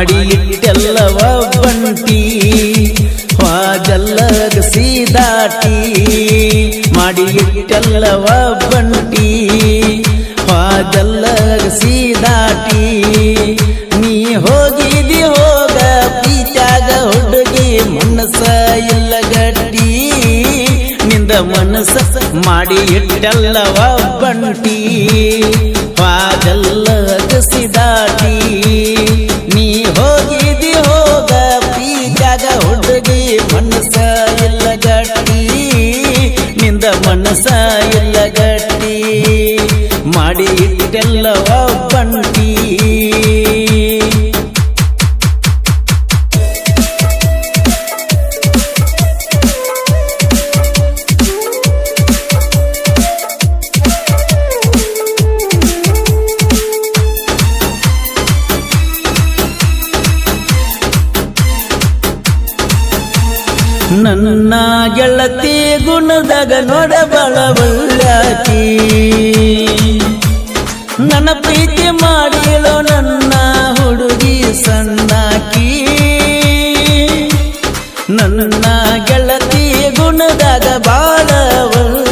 ಮಾಡಿ ಬಂಟಿ ವಾಜಲ್ಲಗ ಸೀದಾಟಿ. ಮಾಡಿ ಬಂಟಿ ವಾಜಲ್ಲಗ ಸೀದಾಟಿ. ನೀ ಹೋಗಿದಿ ಹೋಗ, ಪೀಚಾಗ ಹುಡುಗಿ ಮನಸ ಇಲ್ಲ ಗಟ್ಟಿ. ನಿಂದ ಮನಸ ಮಾಡಿ ಇಟ್ಟೆಲ್ಲವ ಬಂಟಿ ವಾಜಲ್ಲಗ ಸಿದಾಟಿ. ನಿಂದ ಮನಸ ಎಲ್ಲ ಗಟ್ಟಿ ಮಾಡಿ ಇಟ್ಟೆಲ್ಲವ ಬಂಟಿ. ನನ್ನ ಗೆಳತಿ ಗುಣದಾಗ ನೋಡ ಬಳಬಳ್ಳಾಕಿ ನನ್ನ ಪ್ರೀತಿ ಮಾಡಿಲೋ ನನ್ನ ಹುಡುಗಿ ಸಣ್ಣಾಕಿ. ನನ್ನ ಗೆಳತಿ ಗುಣದಾಗ ಬಾಳವಲ್ಲಾಕಿ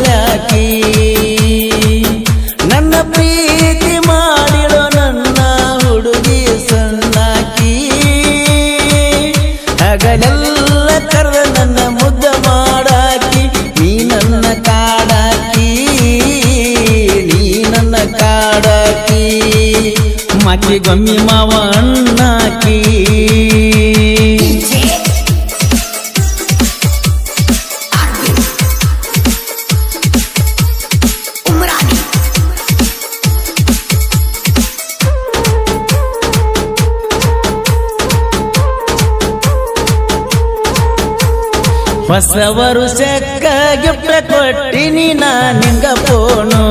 ಮಕ್ಕಿ ಗೊಮ್ಮಿ ಮಾವ ಅಣ್ಣಾಕಿ. ಹೊಸ ಗಿಫ್ಟ್ ಕೊಟ್ಟಿನಿ ನಾ ನಿಂಗ ಫೋನು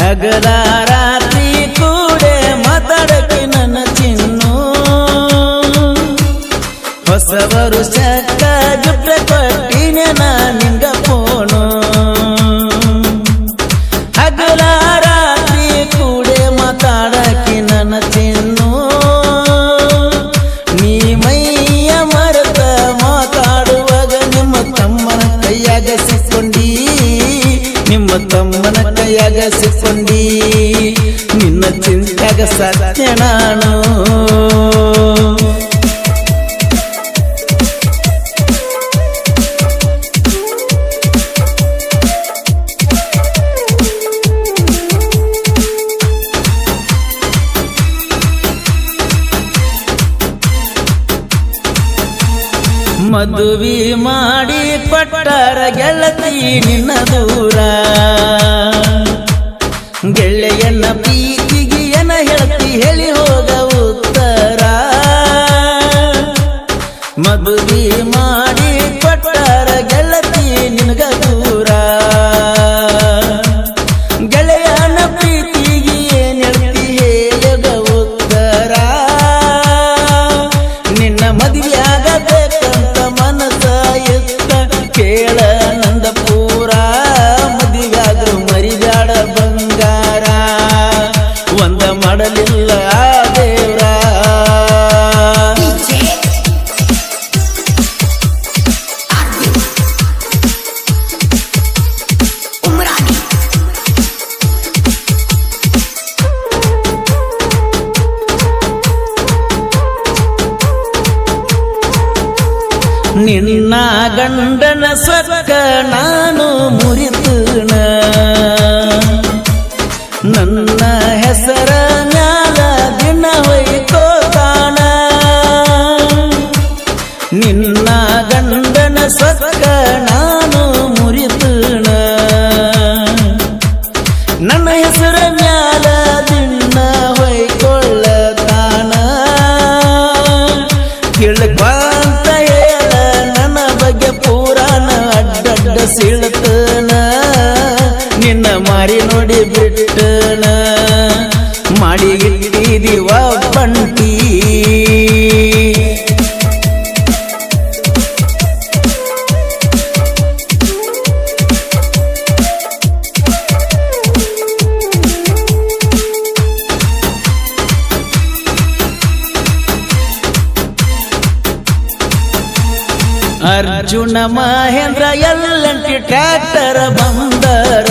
ಹಗಲ ನನ್ನ ಚಿನ್ನು ನೀ ಮೈಯ ಮರೆತ ಮಾತಾಡುವಾಗ ನಿಮ್ಮ ತಮ್ಮನ ಕೈಯಾಗ ಸಿಕ್ಕೊಂಡಿ ನಿಮ್ಮ ತಮ್ಮನ ಕೈಯಾಗ ಸಿಕ್ಕೊಂಡಿ ನಿನ್ನ ಚಿಂತೆಗ ಸತ್ಯ ನಾನು. ಮದುವೆ ಮಾಡಿ ಕೊಟ್ಟರ ಗೆಳತಿ ನಿನ್ನ ದೂರ. ಗೆಳೆಯನ್ನ ಪ್ರೀತಿಗೆ ಏನ ಹೇಳ್ತಿ ಹೇಳಿ ಹೋಗ ನಿನ್ನ ಗಂಡನ ಸ್ವರ್ಗ ನಾನು ಮುರಿತುಣ ನನ್ನ Feel the ಅರ್ಜುನ ಮಹೇಂದ್ರ ಎಲ್ಲಂಟಿ ಟ್ರ್ಯಾಕ್ಟರ್ ಬಂದರ.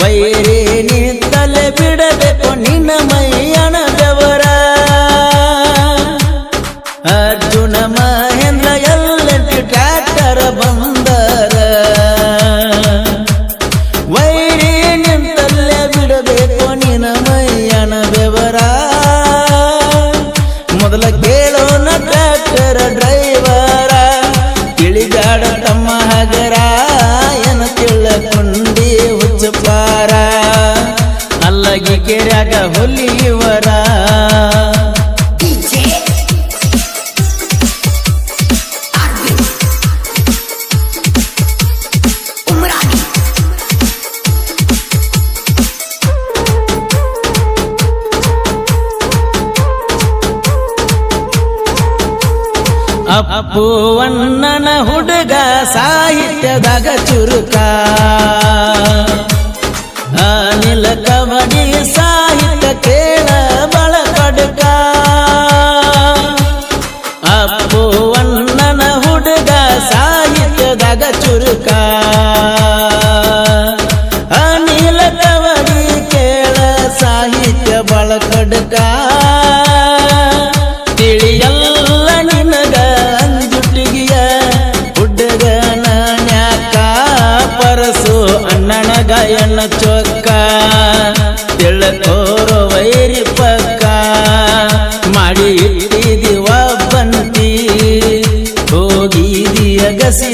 ವೈರಿ ನಿಂತಲೆ ಬಿಡಬೇಕು ನಿನ್ನ ಮೈಯಣದವರ ಅರ್ಜುನ ಮಹೇಂದ್ರ ಎಲ್ಲಂಟಿ ಟ್ರ್ಯಾಕ್ಟರ್ ಬಂದರ. ವೈರಿ ನಿಂತಲೆ ಬಿಡಬೇಕು ನಿನ್ನ ಮೈಯಣದವರ ಬೆವರ ಕೆರ್ಯಾಗ ಹೊಲಿಯವರ DJ Arvin Umrani ಅಪ್ಪು ಅಣ್ಣನ ಹುಡುಗ ಸಾಹಿತ್ಯದಾಗ ಚುರುಕ ಅನಿಲ ಕವಡಿ ಸಾಹಿತ್ಯ ಗಯನ ಚೊಕ್ಕ ತಿಳ ತೋರೋ ವೈರಿ ಪಕ್ಕ. ಮಾಡಿ ಇಟ್ಟಿದಿವ ಬಂತಿ ಹೋಗಿದಿ ಅಗಸಿ